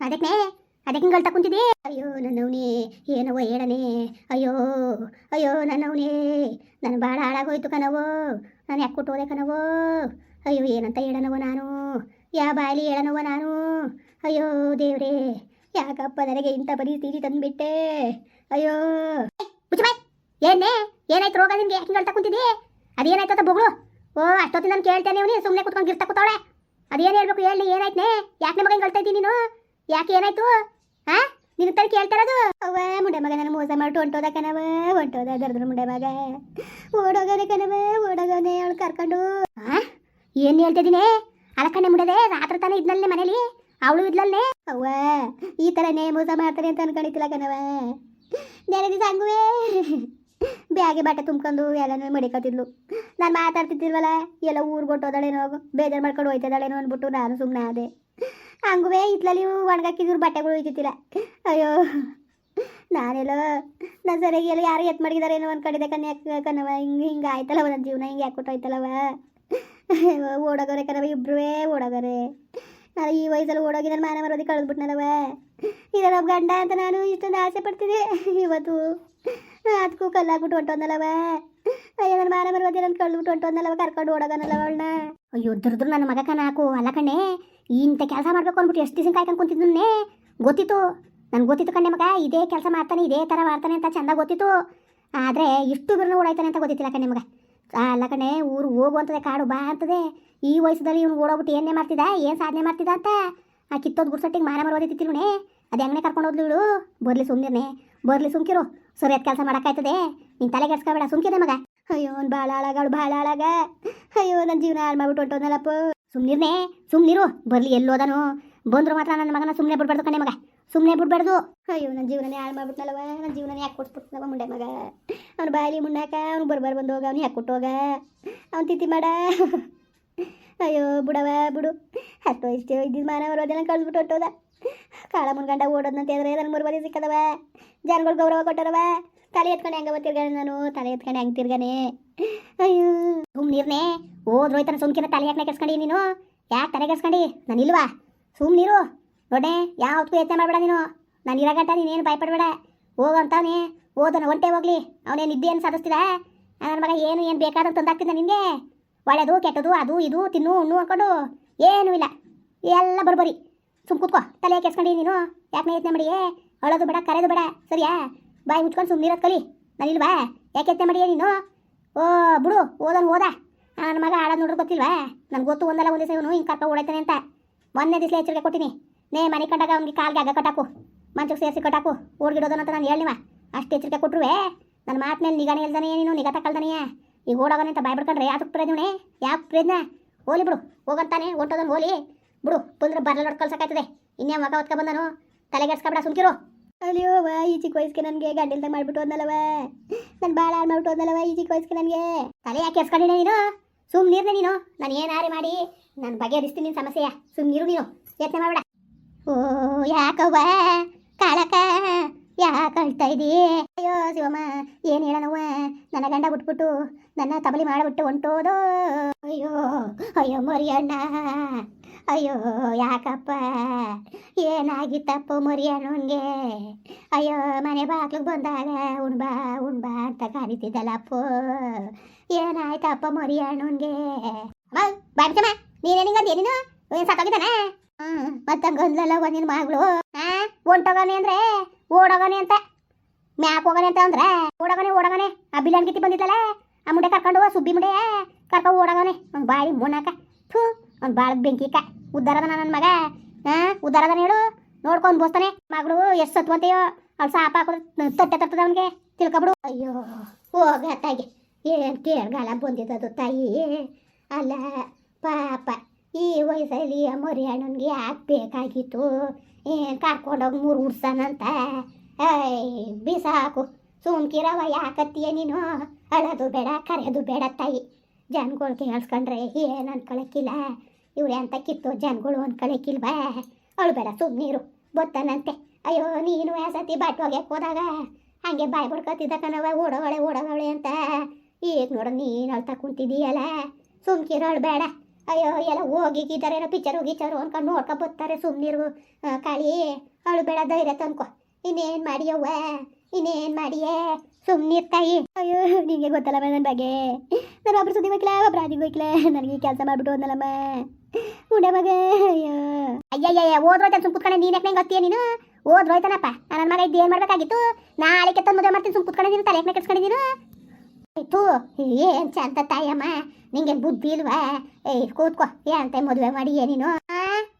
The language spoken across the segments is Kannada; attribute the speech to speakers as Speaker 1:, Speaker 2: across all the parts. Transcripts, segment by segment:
Speaker 1: ಅದಕ್ಕೆ ಅದಕ್ಕೆ ಹಿಂಗಲ್ ತಕೊಂತಿದ್ದೆ ಅಯ್ಯೋ ನನ್ನವನೇ ಏನವ ಹೇಳನೆ? ಅಯ್ಯೋ ಅಯ್ಯೋ ನನ್ನವನೇ ನಾನು ಭಾಳ ಹಾಳಾಗೋಯ್ತು ಕಣವೋ ನಾನು ಯಾಕೆ ಕೊಟ್ಟೋದೆ ಕಣವೋ ಅಯ್ಯೋ, ಏನಂತ ಹೇಳನವ ನಾನು? ಯಾ ಬಾಯಲ್ಲಿ ಹೇಳನವ ನಾನು? ಅಯ್ಯೋ, ದೇವ್ರೇ, ಯಾಕಪ್ಪ ನನಗೆ ಇಂಥ ಪರಿಸ್ಥಿತಿ ತಂದುಬಿಟ್ಟೆ? ಅಯ್ಯೋ. ಏನೇ ಏನಾಯ್ತು ರೋಗ ನಿನ್ಗೆ? ಯಾಕೆ ಹಿಂಗಲ್ ತಕೊಂತಿದ್ದೆ ಅದೇನಾಯ್ತು ಅಂತ ಬೊಗಳು? ಓ ಅಷ್ಟೊತ್ತಿನ ನಾನು ಕೇಳ್ತೇನೆ ನೀವು ಸುಮ್ಮನೆ ಕುತ್ಕೊಂಡು ಗಿರ್ತಾ ಕೂತಾವಳೆ. ಅದೇನು ಹೇಳ್ಬೇಕು ಹೇಳಿ, ಏನಾಯ್ತನೆ? ಯಾಕೆ ಮಗ ಹಿಂಗೆ ನೀನು? ಯಾಕೆ ಏನಾಯ್ತು? ಹಾ ನಿನ್ನ ತರ ಕೇಳ್ತಾರದು ಅವ ಮುಂಡೆ ಮಗ ನಾನು ಮೋಸ ಮಾಡಿ ಹೊಂಟೋದ ಕಣವ ಹೊಂಟೋದ ದರ್ದ್ರ ಮುಂಡೆ ಮಗ. ಓಡೋಗನೆ ಕನವ ಓಡೋಗನೆ ಅವಳು ಕರ್ಕೊಂಡು. ಹಾ ಏನು ಹೇಳ್ತಿದ್ದೀನಿ ಅಲಕಣ್ಣೆ ಮುಂಡದೆ ರಾತ್ರಿ ತಾನೇ ಇದ್ನಲ್ಲೇ ಮನೇಲಿ? ಅವಳು ಇದ್ಲಲ್ಲೇ? ಅವ್ವ, ಈ ಥರನೇ ಮೋಸ ಮಾಡ್ತಾರೆ ಅಂತ ಅನ್ಕೊಂಡಿತ್ತಿಲ್ಲ ಕನವ ನೆರೆ ದಿವಸ ಹಂಗುವೆ ಬ್ಯಾಗೆ ಬಟ್ಟೆ ತುಂಬ್ಕೊಂಡು ಎಲ್ಲನೂ ಮಡಿಕತ್ತಿದ್ಲು ನಾನು ಮಾತಾಡ್ತಿದ್ದಿಲ್ವಲ್ಲ, ಎಲ್ಲ ಊರಿಗೆ ಹೊಟ್ಟೋದಾಳೇನೋ ಬೇಜಾರು ಮಾಡ್ಕೊಂಡು ಹೋಯ್ತದಾಳೇನೋ ಅಂದ್ಬಿಟ್ಟು ನಾನು ಸುಮ್ಮನೆ ಆದೆ. ಹಂಗುವೆ ಇತ್ಲಲ್ಲಿ ಒಣಗಾಕಿದ್ರು ಬಟ್ಟೆಗಳು ಹೋಯ್ತಿತ್ತಿಲ್ಲ ಅಯ್ಯೋ, ನಾನೆಲ್ಲೋ ನಾನು ಸರಿಯಾಗಿ ಎಲ್ಲ ಯಾರು ಎತ್ ಒಂದು ಅನ್ಕೊಂಡಿದ್ದೆ ಕನ್ಯಾ, ಕನವ, ಹಿಂಗೆ ಹಿಂಗೆ ಆಯ್ತಲ್ಲ ನನ್ನ ಜೀವನ, ಹಿಂಗೆ ಯಾಕೆ ಕೊಟ್ಟೋಯ್ತಲ್ಲವ ಓಡೋಗೋರೆ ಕಣವ ಇಬ್ರೂ ಓಡೋಗರೆ. ನಾನು ಈ ವಯಸ್ಸಲ್ಲಿ ಓಡೋಗಿ ನನ್ನ ಮಾನ ಮರೋದಿ ಕಳೆದ್ಬಿಟ್ನಲ್ಲವ? ಇದರ ಗಂಡ ಅಂತ ನಾನು ಇಷ್ಟೊಂದು ಆಸೆ ಪಡ್ತಿದ್ದೆ. ಇವತ್ತು ಅದಕ್ಕೂ ಕಲ್ಲಾಗ್ಬಿಟ್ಟು ಹೊಂಟೋದ್ನಲ್ಲವ? ಅಯ್ಯೋ ನನ್ನ ಮಾನ ಮರೋದಿ ನನ್ನ ಕಳೆದ್ಬಿಟ್ಟು ಹೊಂಟೋದ್ನಲ್ಲವ, ಕರ್ಕೊಂಡು ಓಡೋಗನಲ್ಲವ ಅವಳನ್ನ? ಅಯ್ಯೋ ದುರ್ದ್ರು ನನ್ನ ಮಗ ಕನಾಕು ಅಲ್ಲ ಕಣ್ಣೆ ಇಂಥ ಕೆಲಸ ಮಾಡಬೇಕು ಅಂದ್ಬಿಟ್ಟು ಎಷ್ಟು ದಿವಸ ಕಾಯ್ಕೊಂಡು ಕುಂತಿದ್ನೇ ಗೊತ್ತಿತ್ತು. ನನಗೆ ಗೊತ್ತಿತ್ತು ಕಣ್ಣೆ ಮಗ, ಇದೇ ಕೆಲಸ ಮಾಡ್ತಾನೆ, ಇದೇ ಥರ ಮಾಡ್ತಾನೆ ಅಂತ ಚಂದ ಗೊತ್ತಿತ್ತು. ಆದರೆ ಇಷ್ಟು ಬಿರ್ನ ಓಡಾಯ್ತಾನೆ ಅಂತ ಗೊತ್ತಿತ್ತಿಲ್ಲ ಕಣ್ಣೆ ಮಗ. ಅಲ್ಲ ಕಣೆ ಊರು ಹೋಗು ಅಂತದೆ ಕಾಡು ಬಾ ಅಂತದೆ. ಈ ವಯಸ್ಸದಲ್ಲಿ ಇವ್ನು ಓಡೋಗ್ಬಿಟ್ಟು ಏನೇ ಮಾಡ್ತಿದ್ದ, ಏನು ಸಾಧನೆ ಮಾಡ್ತಿದ್ದ ಅಂತ? ಆ ಕಿತ್ತೋದು ಗುಡ್ಸಟ್ಟಿಗೆ ಮಾನ ಮರೋದಿತ್ತಿಲ್ವಣೆ ಅದು ಹೆಂಗನೇ ಕರ್ಕೊಂಡು ಹೋದ್ಲು ಇವಳು? ಬರ್ಲಿ ಸುಮ್ಮನೆ ಬರ್ಲಿ ಸುಮ್ಕಿರು. ಸರಿಯಾದ ಕೆಲಸ ಮಾಡೋಕ್ಕಾಯ್ತದೆ. ನೀನು ತಲೆ ಕೆಡ್ಸ್ಕೊಬೇಡ ಸುಮ್ಕಿದೆ ಮಗ. ಅಯ್ಯೋ ಅವ್ನು ಭಾಳ ಹಾಳಾಗ ಭಾಳ ಹಾಳಾಗ ಅಯ್ಯೋ ನನ್ನ ಜೀವನ ಹಾಳು ಮಾಡ್ಬಿಟ್ಟು ಹೊಂಟೋದ್ನಲ್ಲಪ್ಪ. ಸುಮ್ಮನಿರ್ನೆ ಸುಮ್ನಿರು. ಬರ್ಲಿ ಎಲ್ಲೋದನು ಬಂದ್ರು ಮಾತ್ರ ನನ್ನ ಮಗನ ಸುಮ್ಮನೆ ಬಿಡ್ಬಾರ್ದು ಕಣೆ ಮಗ. ಸುಮ್ಮನೆ ಬಿಡ್ಬಾರ್ದು. ಅಯ್ಯೋ ನನ್ನ ಜೀವನನೇ ಹಾಳು ಮಾಡ್ಬಿಟ್ನಲ್ವ ನನ್ನ ಜೀವನನೇ ಯಾಕೆ ಕೊಟ್ಬಿಟ್ನವ ಮುಂಡೆ ಮಗ. ಅವ್ನು ಬಾಯಲ್ಲಿ ಮುನ್ನಾಕ ಅವ್ನು ಬರ್ಬಾರ್ ಬಂದು ಹೋಗ, ಅವ್ನು ಯಾಕೆ ಕೊಟ್ಟೋಗ ಅವ್ನು ತಿತ್ತಿ ಮಾಡ. ಅಯ್ಯೋ, ಬಿಡವ, ಬಿಡು. ಅಷ್ಟೋ ಇಷ್ಟೋ ಇದ್ದಿದ್ದು ಮಾನ ಬರೋದೆಲ್ಲ ಕಳ್ಸ್ಬಿಟ್ಟು ಹೊಟ್ಟೋದ ಕಾಳ ಮುನ್ಗಂಡ ಓಡೋದಂತ ಹೇಳಿದ್ರೆ ನನ್ನ ಮುರ್ಬರಿ ಸಿಕ್ಕದವ. ಜನಗಳು ಗೌರವ ಕೊಟ್ಟರವ. ತಲೆ ಎತ್ಕೊಂಡು ಹೆಂಗ ತಿರ್ಗಾನೆ ನಾನು? ತಲೆ ಎತ್ಕೊಂಡು ಹೆಂಗೆ ತಿರ್ಗಾನೆ? ಅಯ್ಯೋ. ಸುಮ್ಮನಿರ್ನೆ ಹೋದ್ರೋಯ್ತಾನ ಸುಮ್ಕಿನ ತಲೆ ಯಾಕೆ ಕೆಸ್ಕೊಂಡಿ ನೀನು? ಯಾಕೆ ತಲೆ ಕೆಸ್ಕೊಂಡಿ ನಾನು ಇಲ್ವಾ? ನೀರು ನೋಡೆ ಯಾವತ್ತೂ ಯೋಚನೆ ಮಾಡಬೇಡ ನೀನು. ನಾನು ಇರಾಗಂಟ ನೀನೇನು ಭಯಪಡಬೇಡ. ಹೋಗಂತಾನೆ ಓದನ ಒಂಟೆ ಹೋಗ್ಲಿ. ಅವನೇನು ಏನು ಸಾಧಿಸ್ತಿದ? ನನ್ನ ಮಗ ಏನು ಏನು ಬೇಕಾದಂತ ತಂದಾಗ್ತಿದ್ದ ನಿನಗೆ? ಒಳ್ಳೆಯದು ಕೆಟ್ಟದು, ಅದು, ಇದು, ತಿನ್ನು, ಉಣ್ಣು ಹಾಕೊಂಡು ಏನೂ ಇಲ್ಲ. ಎಲ್ಲ ಬರ್ಬರಿ. ಸುಮ್ ಕೂತ್ಕೋ. ತಲೆ ಕೆಡ್ಸ್ಕೊಂಡಿ ನೀನು? ಯಾಕೆ ಯೋಚನೆ ಮಾಡಿ ಅಳೋದು ಬೇಡ, ಕರೆದು ಬೇಡ. ಸರಿಯಾ? ಬಾಯಿ ಮುಚ್ಕೊಂಡು ಸುಮ್ಮನಿರೋದು ಕಲಿ. ನಾನು ಇಲ್ವಾ? ಯಾಕೆ ಎತ್ತೆ ಮಾಡಿಯ ನೀನು? ಓ, ಬಿಡು, ಓದನ್ ಓದ. ನನ್ನ ಮಗ ಆಡೋದು ನೋಡ್ರಿ ಗೊತ್ತಿಲ್ವಾ? ನನ್ಗೆ ಗೊತ್ತು ಒಂದಲ್ಲ ಒಂದೇ ಇವನು ಹಿಂಗೆ ಕರ್ಕೊಂಡು ಓಡಾಯ್ತಾನೆ ಅಂತ. ಮೊನ್ನೆ ದಿವಸ ಎಚ್ಚರಿಕೆ ಕೊಟ್ಟಿನಿ. ನೇ, ಮನೆ ಕಂಡಾಗ ಅವ್ನಿಗೆ ಕಾಲ್ಗೆ ಹಗ್ಗ ಕಟ್ಟಾಕು. ಮಂಚಕ್ಕೆ ಸೇರಿಸಿ ಕಟ್ಟಾಕು. ಓಡ್ಗಿಡೋದನ್ನ ಅಂತ ನಾನು ಹೇಳಿವ ಅಷ್ಟು ಎಚ್ಚರಿಕೆ ಕೊಟ್ಟರುವೆ ನನ್ನ ಮಾತು ಮೇಲೆ ನಿಗಾನೇ ಇಲ್ದಾನೆ ನೀನು, ನಿಗಾ ತಕ್ಕಳ್ದಾನೆಯೇ ಈಗ ಓಡೋಗನೆ ಅಂತ ಬಾಯ್ ಯಾತಕ್ಕೆ ಪ್ರಯೋಜನೆ ಯಾಕೆ ಪ್ರಯೋಜನ ಹೋಲಿ ಬಿಡು, ಹೋಗಂತಾನೆ, ಹೊಂಟೋದನ್ ಹೋಲಿ ಬಿಡು, ಬಂದ್ರೆ ಬರಲ್ಲ ಹೊಡ್ಕೊಳ್ಸಕ್ಕಾಯ್ತದೆ ಕಳ್ಸಕ್ಕಾಯ್ತದೆ. ಇನ್ನೇ ಮಗ ಒತ್ಕೊ ಬಂದನು? ತಲೆಗೆಡ್ಸ್ಕೊಬೇಡ, ಸುಮ್ಕಿರು. ಅಯ್ಯೋ ವಾ ಈ ಚಿಕ್ಕ ವಯಸ್ಸಿಗೆ ನನಗೆ ಗಂಡಿಲ್ದಂಗೆ ಮಾಡ್ಬಿಟ್ಟು ಹೋದ್ನಲ್ಲವ ನಾನು ಭಾಳ ಹಾಳು ಮಾಡ್ಬಿಟ್ಟು ಹೋದ್ನಲ್ಲವ ಈ ಚಿಕ್ಕ ವಯಸ್ಸಿಗೆ ನನಗೆ. ತಲೆ ಯಾಕೆ ಎಸ್ಕೊಂಡಿನ ನೀನು? ಸುಮ್ಮನಿರ್ನೆ ನೀನು. ನಾನು ಏನಾರೆ ಮಾಡಿ? ನಾನು ಬಗೆಹರಿಸ್ತೀನಿ ನಿನ್ನ ಸಮಸ್ಯೆಯ. ಸುಮ್ಮನಿರು ನೀನು. ಯತ್ನ ಮಾಡಬೇಡ. ಓ, ಯಾಕವ್ವ? ಕಾಳಕ ಯಾಕೆ ಅಳ್ತಾ ಇದೀ ಶಿವಮ್ಮ, ಏನು ಹೇಳನವ್ವ? ನನ್ನ ಗಂಡ ಬಿಟ್ಬಿಟ್ಟು ನನ್ನ ತಬಲಿ ಮಾಡಿಬಿಟ್ಟು ಹೊಂಟೋದು? ಅಯ್ಯೋ ಅಯ್ಯೋ ಮರಿಯಣ್ಣ. ಅಯ್ಯೋ, ಯಾಕಪ್ಪ? ಏನಾಗಿತ್ತಪ್ಪ ಮರಿಯಣ್ಣನ್ಗೆ? ಅಯ್ಯೋ, ಮನೆ ಬಾಗ್ಲಿಗೆ ಬಂದಾಗ ಉಣ್ಬಾ ಉಣ್ಬಾ ಅಂತ ಕಾಣಿತಿದ್ದಲ್ಲಪ್ಪ. ಏನಾಯ್ತಪ್ಪ ಮರಿಯಣ್ಣನ್ಗೆ? ಬಾಯ್ಕಮ್ಮ ನೀನೇನಿಂಗಂತ ನೀನು ಏನ್ ಸತ್ತೋಗಿದ್ದಾನೆ? ಹ್ಮ್ ಮತ್ತಂಗಂದ್ಲಲ್ಲ ಒಂದಿನ ಮಗಳು? ಹಾಂ ಹೊಂಟೋಗನೆ ಅಂದ್ರೆ? ಓಡೋಗನೆ ಅಂತ. ಮ್ಯಾಕ್ ಹೋಗನೆ ಅಂತ ಅಂದ್ರೆ? ಓಡಗನೆ ಓಡಗನೆ ಆ ಬಿಲನ್ ಗಿತ್ತಿ ಬಂದಿತ್ತಲ್ಲ? ಆ ಮುಂಡೆ ಕರ್ಕೊಂಡು ಹೋಗ ಸುಬ್ಬಿ ಮುಂಡೆ. ಕರ್ಕೊಂಡು ಓಡಗನೆ ಅವ್ನು ಬಾಯಿ ಮುನ್ನಾಕ ಥೂ, ಅವ್ನು ಬಾಳ ಬೆಂಕಿಕ ಉದ್ದಾರದ ನನ್ನ ಮಗ. ಹಾ ಉದ್ದಾರದ ಹೇಳು. ನೋಡ್ಕೊಂಡು ಬೋಸ್ತಾನೆ ಮಗಳು ಎಷ್ಟು ಸತ್ವಂತೆಯೋ. ಅವ್ಳು ಸಾಪ ಹಾಕೋದು ತಟ್ಟೆ ತಟ್ಟದ ಅವನಿಗೆ. ತಿಳ್ಕೊಬಿಡು. ಅಯ್ಯೋ ಹೋಗ ತಾಯಿ ಏನು ಕೇಳ್ಗಾಲ ಬಂದಿದ್ದದು ತಾಯಿ. ಅಲ್ಲ, ಪಾಪ. ಈ ವಯಸ್ಸಲ್ಲಿ ಮರಿ ಅಣ್ಣನಿಗೆ ಯಾಕೆ ಬೇಕಾಗಿತ್ತು ಏನು ಕರ್ಕೊಂಡೋಗಿ ಮೂರು ಉರ್ಸನಂತ ಬಿಸಾಕು. ಸುಮ್ಕಿರವ ಯಾಕತ್ತೀಯ ನೀನು? ಅಳೋದು ಬೇಡ ಕರೆಯೋದು ಬೇಡ ತಾಯಿ. ಜನಗಳು ಕೇಳಿಸ್ಕೊಂಡ್ರೆ ಏನು ಅನ್ಕೊಳಕ್ಕಿಲ್ಲ. ಇವ್ರೆ ಅಂತ ಕಿತ್ತು ಜನಗಳು ಅನ್ಕೊಳಕ್ಕಿಲ್ವಾ? ಅಳ್ಬೇಡ ಸುಮ್ಮನೀರು ಬತ್ತಾನಂತೆ. ಅಯ್ಯೋ, ನೀನು ಸತಿ ಬಾಟ್ ಒಗ್ಯಕ್ಕೆ ಹೋದಾಗ ಹಂಗೆ ಬಾಯ್ ಬಿಡ್ಕೊತಿದ್ದ ಕಣವ ಓಡೋಗಳೆ ಓಡೋಗಳೆ ಅಂತ. ಈಗ ನೋಡು, ನೀನು ಅಳ್ತಾ ಕುಂತಿದೀಯಲ್ಲ ಸುಮ್ಕಿರೋ ಅಳ್ಬೇಡ ಅಯ್ಯೋ, ಎಲ್ಲ ಹೋಗಿ ಗೀತಾರೇನೋ ಪಿಕ್ಚರು ಗೀಚರು ಅನ್ಕೊಂಡು ನೋಡ್ಕೊ ಬರ್ತಾರೆ ಸುಮ್ಮನಿರು ಕಾಳಿ ಅಳು ಬೇಡ, ಧೈರ್ಯ ತನ್ಕೊ ಇನ್ನೇನು ಮಾಡಿಯವ್ವ? ಇನ್ನೇನ್ ಮಾಡಿಯೇ? ಸುಮ್ಮನಿರ್ ತಾಯಿ. ಅಯ್ಯೋ, ನಿಂಗೆ ಗೊತ್ತಲ್ಲಮ್ಮ ನನ್ನ ಬಗ್ಗೆ. ನಾನು ಒಬ್ರು ಸುದ್ದಿ ಹೋಯ್ಕಲ ಒಬ್ರು ಅದಿಗೆ ಹೋಯ್ಕಲ ನನಗೆ ಕೆಲಸ ಮಾಡ್ಬಿಟ್ಟು ಹೋದ್ನಲ್ಲಮ್ಮ. ಉಂಡೆ ಮಗ, ಅಯ್ಯೋ. ಅಯ್ಯಯ್ಯ ಸುಮ್ ಕುತ್ಕೊಂಡೆ. ನೀನು ಯಾಕೆ ಗೊತ್ತೀಯ ನೀನು? ಓದ್ರೋಯ್ತಾನಪ್ಪ ನನ್ನ ಮಗ ಇದ್ದು ಏನು ಮಾಡ್ಬೇಕಾಗಿತ್ತು? ನಾಳೆ ತಂದು ಮದುವೆ ಮಾಡ್ತೀನಿ, ಸುಮ್ ಕುತ್ಕೊಂಡಿದ್ದೀನಿ ತಲೆ ಯಾಕೆ ಕೆಡ್ಸ್ಕೊಂಡಿದ್ದೀನು ಆಯ್ತು, ಏನ್ ಚಂದ ತಾಯಮ್ಮ. ನಿಂಗೆ ಬುದ್ಧಿ ಇಲ್ವಾ? ಏ ಕೂತ್ಕೋ. ಏನಂತ ಮದುವೆ ಮಾಡಿ ಏನೇನು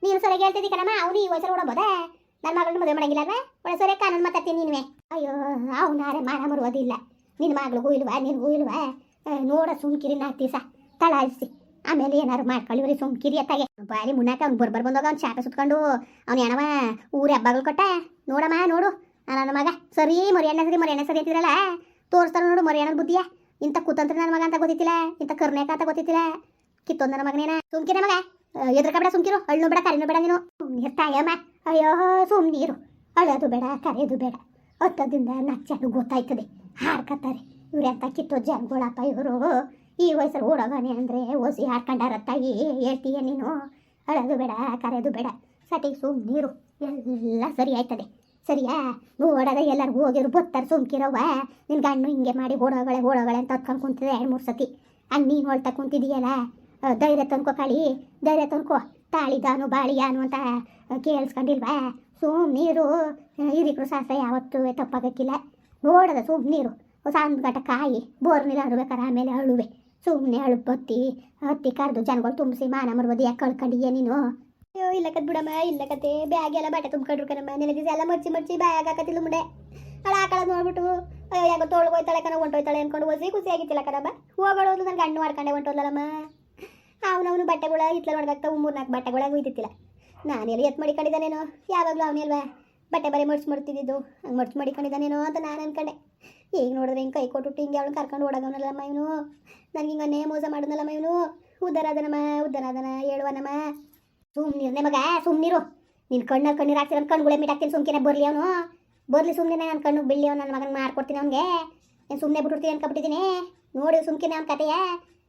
Speaker 1: ನೀನು ಸರಿಯಾಗಿ ಹೇಳ್ತಿದ್ದೀಕನಮ್ಮ ಅವನು ಈ ವಯಸ್ಸಲ್ಲಿ ನನ್ನ ಮಗಳನ್ನ ಮದುವೆ ಮಾಡಂಗಿಲ್ಲ ಒಳ್ಳೆ ಸರಿ ಕಾನೂನು ಮಾತಾಡ್ತೀನಿ ನೀನುವೆ. ಅಯ್ಯೋ ಅವನಾರೆ ಮಾನ ಮರುವುದಿಲ್ಲ. ನಿನ್ನ ಮಗಳಿಗೂ ಇಲ್ವಾ, ನಿನಗೂ ಇಲ್ವಾ? ನೋಡ ಸುಮ್ಕಿರಿ ನಾಲ್ಕು ದಿವಸ, ತಳಾಯಿಸಿ. ಆಮೇಲೆ ಏನಾರು ಮಾಡ್ಕೊಳ್ಳಿವ್ರಿ ಸುಮ್ಕಿರಿ ಅತ್ತಾಗೆ. ಬಾರಿ ಮುನ್ನಾಕ ಅವ್ನು ಬರ್ಬರ್ ಬಂದಾಗ ಅವ್ನು ಚಾಪೆ ಸುತ್ಕೊಂಡು ಅವ್ನು ಏನವ ಊರ ಹಬ್ಬಗಳು ಕೊಟ್ಟ. ನೋಡಮ್ಮ, ನೋಡು. ನನ್ನ ಮಗ, ಸರಿ ಮರಿ ಎಣ್ಣೆ ಸರಿ ಮರಿ ಎಣ್ಣೆ ಸರಿ ಅಂತಿದ್ರಲ್ಲ? ತೋರಿಸ್ತಾರ ನೋಡು ಮರಿ ಬುದ್ಧಿಯ. ಇಂಥ ಕುತಂತ್ರ ನನ್ನ ಮಗ ಅಂತ ಗೊತ್ತಿತ್ತಿಲ್ಲ? ಇಂಥ ಕರ್ನೇಕ ಅಂತ ಗೊತ್ತಿತ್ತಿಲ್ಲ? ಕಿತ್ತೊಂದ ನನ್ನ ಮಗನೇನ? ಸುಮ್ಕಿರ ಮಗ. ಎದ್ರಕ ಬೇಡ ಸುಮ್ಕಿರು. ಹಳ್ಳು ಬೇಡ, ಕರಿನೂ ಬೇಡ ನೀನು. ತಾಯಮ್ಮ ಅಯ್ಯೋ, ಸುಮ್ನೀರು. ಅಳೋದು ಬೇಡ, ಕರೆಯೋದು ಬೇಡ. ಹತ್ತದಿಂದ ನಚ್ಚದು ಗೊತ್ತಾಯ್ತದೆ. ಹಾಡ್ಕತ್ತಾರೆ ಇವ್ರೆಂತ ಕಿತ್ತೋ ಜನಗಳಪ್ಪ ಇವರು. ಈ ವಯಸ್ಸಲ್ಲಿ ಓಡೋಗಾನೆ ಅಂದರೆ ಓಸಿ ಹಾರ್ಕೊಂಡಾರ ತಾಯಿ ಹೇಳ್ತೀಯ ನೀನು? ಅಳೋದು ಬೇಡ, ಕರೆಯೋದು ಬೇಡ. ಸಟಿಗೆ ಸುಮ್ನೀರು. ಎಲ್ಲ ಸರಿ ಆಯ್ತದೆ. ಸರಿಯಾ? ಓಡೋದ ಎಲ್ಲರಿಗೂ ಹೋಗಿರು ಬರ್ತಾರೆ ಸುಮ್ಕಿರವ್ವ. ನಿನ್ನ ಗಣ್ಣು ಹಿಂಗೆ ಮಾಡಿ ಓಡೋಗಳೆ ಓಡೋಗಳೆ ಅಂತ ಹತ್ಕೊಂಡು ಕುಂತಿದೆ ಎರಡು ಮೂರು ಸತಿ. ಹಂಗೆ ನೀನು ಹೊಳ್ತಾ ಕುಂತಿದೀಯಲ್ಲ ಧೈರ್ಯ ತಂದ್ಕೋ ಕಾಳಿ. ಧೈರ್ಯ ತಂದ್ಕೋ. ತಾಳಿದಾನು, ಬಾಳಿಯಾನು ಅಂತ ಕೇಳಿಸ್ಕೊಂಡಿಲ್ವಾ? ಸುಮ್ ನೀರು ಹಿರಿಕರು ಸಾಸ ಯಾವತ್ತೂ ತಪ್ಪಾಗಕ್ಕಿಲ್ಲ. ನೋಡದ ಸುಮ್ ನೀರು ಸಣ್ಣ ಗಟ್ಟ ಕಾಯಿ ನೀರು ಅಳ್ಬೇಕಾರೆ ಆಮೇಲೆ ಅಳುವೆ. ಸುಮ್ಮನೆ ಅಳು ಬತ್ತಿ, ಹತ್ತಿ ಕರೆದು ಜನಗಳು ತುಂಬಿಸಿ ಮಾನ ಮರ್ಬೋದು ಯಾಕೆ ಕಳ್ಕೊಂಡಿಯ ನೀನು. ಅಯ್ಯೋ, ಇಲ್ಲ ಕತ್ ಬಿಡಮ್ಮ, ಇಲ್ಲ ಕತೆ ಬ್ಯಾಗ್ ಎಲ್ಲ ಬಟ್ಟೆ ತುಂಬಿಕೊಂಡ್ರು ಕಣಮ್ಮ. ಎಲ್ಲ ಮರ್ಚಿ ಮರ್ಚಿ ಬ್ಯಾಗ್ ಹಾಕತ್ತಿಲ್ಲ ಮುಂದೆ ಅಳ ಹಾಕೊಳ್ಳೋದು ನೋಡ್ಬಿಟ್ಟು ಅಯ್ಯೋ, ಯಾಕೋ ತೊಳ್ಕೊಯ್ತಾಳೆ ಕಣ ಹೊಂಟೋಯ್ತಾಳೆ ಅನ್ಕೊಂಡು ಒಸಿ ಖುಷಿ ಆಗಿತ್ತಿಲ್ಲ ಕಣಮ್ಮ. ಹೋಗೋಳು ನನ್ನ ಗಂಡು ಮಾಡ್ಕೊಂಡೆ ಹೊಂಟೋದ್ಲಲ್ಲಮ್ಮ ಅವನವನು ಬಟ್ಟೆಗಳ ಇತ್ತಲ ಒಣಗಾಗ್ತಾವು ಮೂರು ನಾಲ್ಕು ಬಟ್ಟೆಗಳಾಗ ಹೋಯ್ತಿತ್ತಿಲ್ಲ ನಾನು ಎಲ್ಲಿ ಎತ್ತು ಮಡಿಕೊಂಡಿದ್ದಾನೇನೋ? ಯಾವಾಗಲೂ ಅವನಿಲ್ವಾ? ಬಟ್ಟೆ ಬರೀ ಮಡ್ಚು ಮಾಡ್ತಿದ್ದು ಹಂಗೆ ಮಡ್ಚು ಮಡಿಕೊಂಡಿದ್ದಾನೇನೋ ಅಂತ ನಾನು ಅನ್ಕೊಂಡೆ. ಈಗ ನೋಡಿದ್ರೆ ಹಿಂಗೆ ಕೈ ಕೊಟ್ಟು ಹಿಂಗೆ ಅವಳು ಕರ್ಕೊಂಡು ಓಡಾಗವನಲ್ಲಮ್ಮ ಇವನು? ನನಗೆ ನೇ ಮೋಸ ಮಾಡಿದ್ನಲ್ಲಮ್ಮ ಇವನು? ಉದ್ದಾರಾದನಮ್ಮ, ಉದ್ದಾರಾದನ ಹೇಳುವನಮ್ಮ. ಸುಮ್ಮನಿರ್ನೆ ಮಗ ಸುಮ್ಮನಿರು ನಿನ್ನ ಕಣ್ಣ ಕಣ್ಣೀರು ಹಾಕ್ತೀರ ಕಣ್ಣುಗಳೇ ಮೀಟ್ ಹಾಕ್ತೀನಿ ಸುಮ್ಕಿನ ಬರಲಿ ಅವನು. ಬರಲಿ ಸುಮ್ಮನೆ ನನ್ನ ಕಣ್ಣು ಬಿಳಿ ಅವ್ನು, ನನ್ನ ಮಗನ ಮಾರ್ಕೊಡ್ತೀನಿ ಅವನಿಗೆ. ನಾನು ಸುಮ್ಮನೆ ಬಿಟ್ಟಿರ್ತೀನಿ ಅನ್ಕೊಬಿಟ್ಟಿದ್ದೀನಿ ನೋಡಿ ಸುಮ್ಕಿನ ಅವ್ನ ಕತೆಯ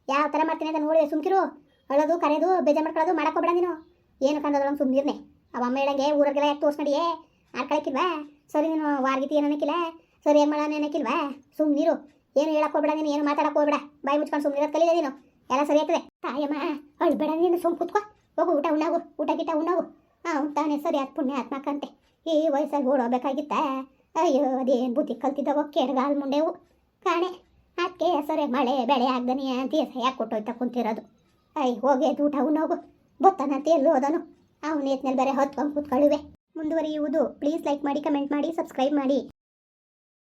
Speaker 1: ಯಾವ ಥರ ಮಾಡ್ತೀನಿ ಅಂತ ನೋಡಿ ಸುಮ್ಕಿರು. ಅಳೋದು ಕರೆಯೋದು ಬೇಜಾರು ಮಾಡ್ಕೊಳ್ಳೋದು ಮಾಡಕ್ಕೋಬೇಡ ನೀನು. ಏನು ಕಂದದ್ರೊಳಗೆ ಸುಮ್ಮನಿರ್ನೆ ಅವ ಅಮ್ಮ ಹೇಳಂಗೆ ಊರಗೆಲ್ಲ ಯಾಕೆ ತೋರ್ಸ್ನಡಿಯೇ ಆಡ್ಕೊಳಕ್ಕಿಲ್ವಾ ಸರಿ ನೀನು ವಾರ್ಗಿತಿ ಏನು ಸರಿ ಏನು ಮಾಡೋಣ ಅನ್ನಕ್ಕಿಲ್ವಾ ಸುಮ್ಮನಿರು ಏನು ಹೋಗ್ಬೇಡ ನೀನು, ಏನು ಮಾತಾಡಕ್ಕೆ ಹೋಗ್ಬೇಡ. ಬಾಯಿ ಮುಚ್ಕೊಂಡು ಸುಮ್ಮನಿರೋದು ಕಲಿದೆ ನೀನು. ಎಲ್ಲ ಸರಿ ಆಗ್ತದೆ. ತಾಯಮ್ಮ, ಅಳ್ಬೇಡ ನೀನು ಸುಮ್ಮ ಕೂತ್ಕೋ. ಹೋಗು, ಊಟ ಉಣ್ಣಾಗು, ಊಟ ಗಿಟ ಉಣ್ಣಾಗು. ಹಾಂ ತಾನೇ, ಸರಿ ಅದು ಪುಣ್ಯ ಆತ್ಮಕ್ಕಂತೆ ಈ ವಯಸ್ಸಲ್ಲಿ ಓಡೋಗ್ಬೇಕಾಗಿತ್ತ? ಅಯ್ಯೋ, ಅದೇನು ಬುದ್ಧಿ ಕಲ್ತಿದ್ದವೋ, ಕೆಡ್ಗಾಲ್ ಮುಂಡೆವು. ಕಾಣೆ ಅದಕ್ಕೆ ಸರಿ ಮಳೆ, ಬೆಳೆ ಆಗ್ದನಿ ಅಂತ ಯಾಕೆ ಕೊಟ್ಟೋಯ್ತಾ ಕುಂತಿರೋದು. ಅಯ್ಯ ಹೋಗಿ ಊಟ ಹೋಗು ಬೊತ್ತಾನಂತ ಎಲ್ಲಿ ಹೋದನು ಅವನ ಎತ್ನಲ್ಲಿ ಬೇರೆ ಹೊತ್ಕೊಂಡು ಕೂತ್ಕೊಳ್ಳುವೆ. ಮುಂದುವರಿಯುವುದು. ಪ್ಲೀಸ್ ಲೈಕ್ ಮಾಡಿ ಕಮೆಂಟ್ ಮಾಡಿ ಸಬ್ಸ್ಕ್ರೈಬ್ ಮಾಡಿ.